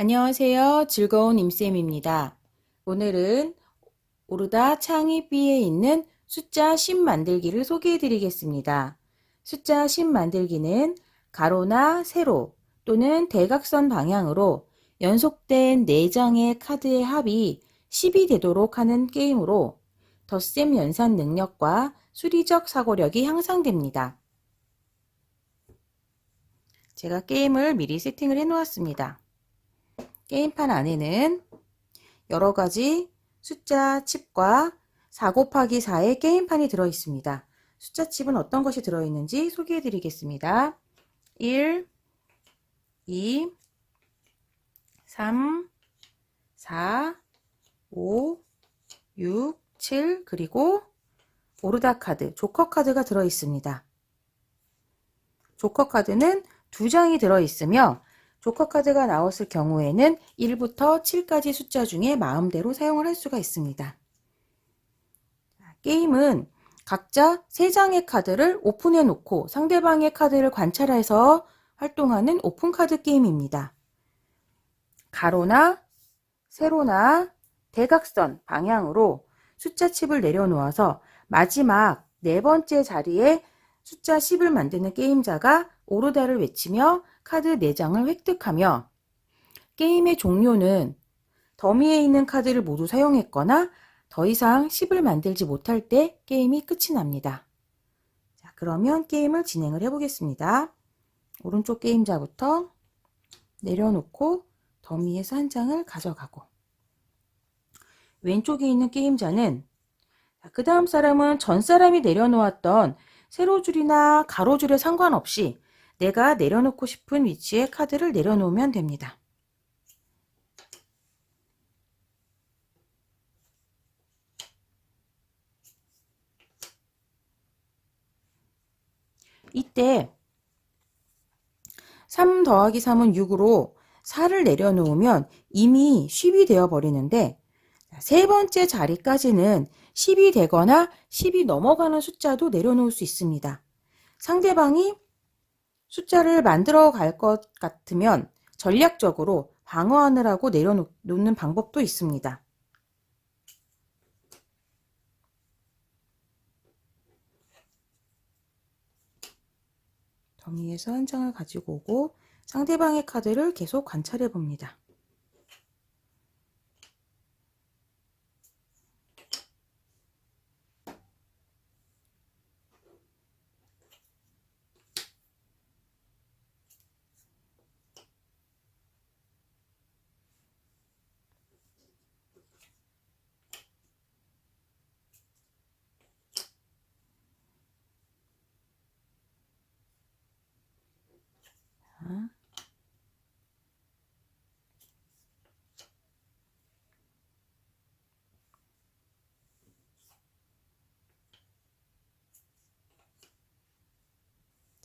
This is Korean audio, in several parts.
안녕하세요. 즐거운 임쌤입니다. 오늘은 오르다 창이 B에 있는 숫자 10 만들기를 소개해 드리겠습니다. 숫자 10 만들기는 가로나 세로 또는 대각선 방향으로 연속된 4장의 카드의 합이 10이 되도록 하는 게임으로 덧셈 연산 능력과 수리적 사고력이 향상됩니다. 제가 게임을 미리 세팅을 해 놓았습니다. 게임판 안에는 여러 가지 숫자 칩과 4 곱하기 4의 게임판이 들어 있습니다. 숫자 칩은 어떤 것이 들어 있는지 소개해 드리겠습니다. 1, 2, 3, 4, 5, 6, 7, 그리고 오르다 카드, 조커 카드가 들어 있습니다. 조커 카드는 두 장이 들어 있으며 조커 카드가 나왔을 경우에는 1부터 7까지 숫자 중에 마음대로 사용을 할 수가 있습니다. 게임은 각자 3장의 카드를 오픈해 놓고 상대방의 카드를 관찰해서 활동하는 오픈 카드 게임입니다. 가로나 세로나 대각선 방향으로 숫자 칩을 내려놓아서 마지막 네 번째 자리에 숫자 10을 만드는 게임자가 오르다를 외치며 카드 4장을 획득하며 게임의 종료는 더미에 있는 카드를 모두 사용했거나 더 이상 10을 만들지 못할 때 게임이 끝이 납니다. 자, 그러면 게임을 진행을 해보겠습니다. 오른쪽 게임자부터 내려놓고 더미에서 한 장을 가져가고 왼쪽에 있는 게임자는 그 다음 사람은 전 사람이 내려놓았던 세로줄이나 가로줄에 상관없이 내가 내려놓고 싶은 위치에 카드를 내려놓으면 됩니다. 이때 3 더하기 3은 6으로 4를 내려놓으면 이미 10이 되어 버리는데 세 번째 자리까지는 10이 되거나 10이 넘어가는 숫자도 내려놓을 수 있습니다. 상대방이 숫자를 만들어 갈 것 같으면 전략적으로 방어하느라고 내려놓는 방법도 있습니다. 더미에서 한 장을 가지고 오고 상대방의 카드를 계속 관찰해 봅니다.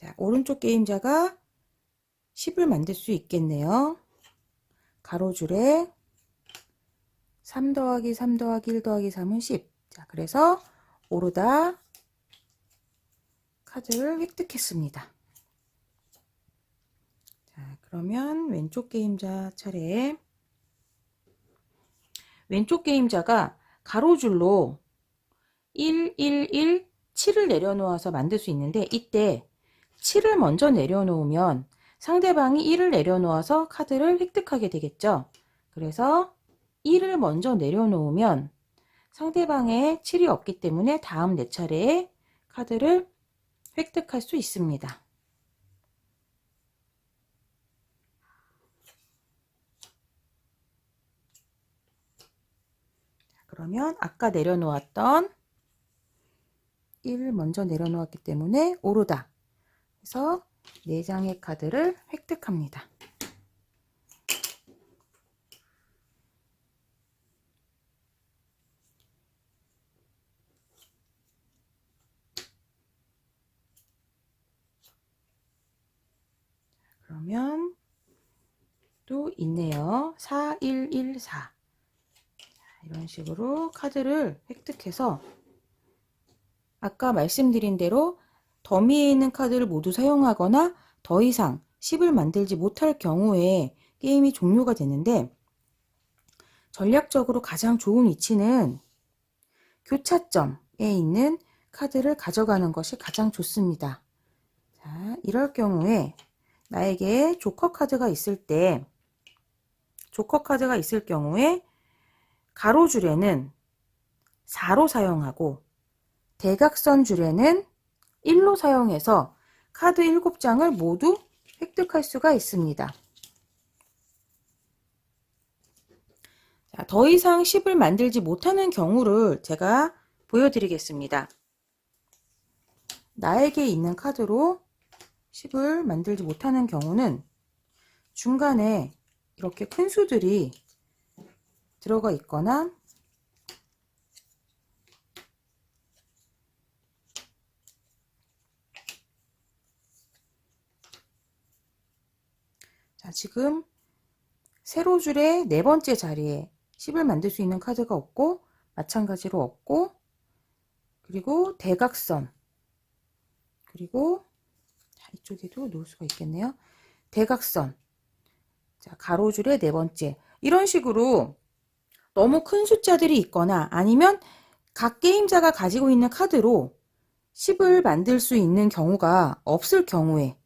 자, 오른쪽 게임자가 10을 만들 수 있겠네요. 가로줄에 3 더하기 3 더하기 1 더하기 3은 10. 자, 그래서 오르다 카드를 획득했습니다. 자, 그러면 왼쪽 게임자 차례. 왼쪽 게임자가 가로줄로 1, 1, 1, 7을 내려놓아서 만들 수 있는데 이때 7을 먼저 내려놓으면 상대방이 1을 내려놓아서 카드를 획득하게 되겠죠. 그래서 1을 먼저 내려놓으면 상대방의 7이 없기 때문에 다음 4차례에 카드를 획득할 수 있습니다. 그러면 아까 내려놓았던 1을 먼저 내려놓았기 때문에 오르다. 그래서 4장의 카드를 획득합니다. 그러면 또 있네요. 4114. 이런 식으로 카드를 획득해서 아까 말씀드린 대로 더미에 있는 카드를 모두 사용하거나 더 이상 10을 만들지 못할 경우에 게임이 종료가 되는데 전략적으로 가장 좋은 위치는 교차점에 있는 카드를 가져가는 것이 가장 좋습니다. 자, 이럴 경우에 나에게 조커 카드가 있을 때 조커 카드가 있을 경우에 가로 줄에는 4로 사용하고 대각선 줄에는 1로 사용해서 카드 7장을 모두 획득할 수가 있습니다. 자, 더 이상 10을 만들지 못하는 경우를 제가 보여드리겠습니다. 나에게 있는 카드로 10을 만들지 못하는 경우는 중간에 이렇게 큰 수들이 들어가 있거나 자, 지금 세로 줄의 네 번째 자리에 10을 만들 수 있는 카드가 없고 마찬가지로 없고 그리고 대각선 그리고 자, 이쪽에도 놓을 수가 있겠네요. 대각선 자, 가로줄의 네 번째 이런 식으로 너무 큰 숫자들이 있거나 아니면 각 게임자가 가지고 있는 카드로 10을 만들 수 있는 경우가 없을 경우에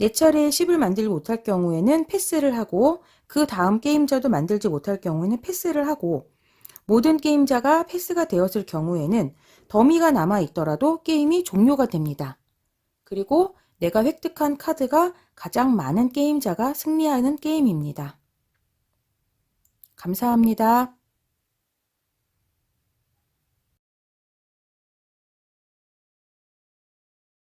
내 차례에 10을 만들지 못할 경우에는 패스를 하고 그 다음 게임자도 만들지 못할 경우에는 패스를 하고 모든 게임자가 패스가 되었을 경우에는 더미가 남아 있더라도 게임이 종료가 됩니다. 그리고 내가 획득한 카드가 가장 많은 게임자가 승리하는 게임입니다. 감사합니다.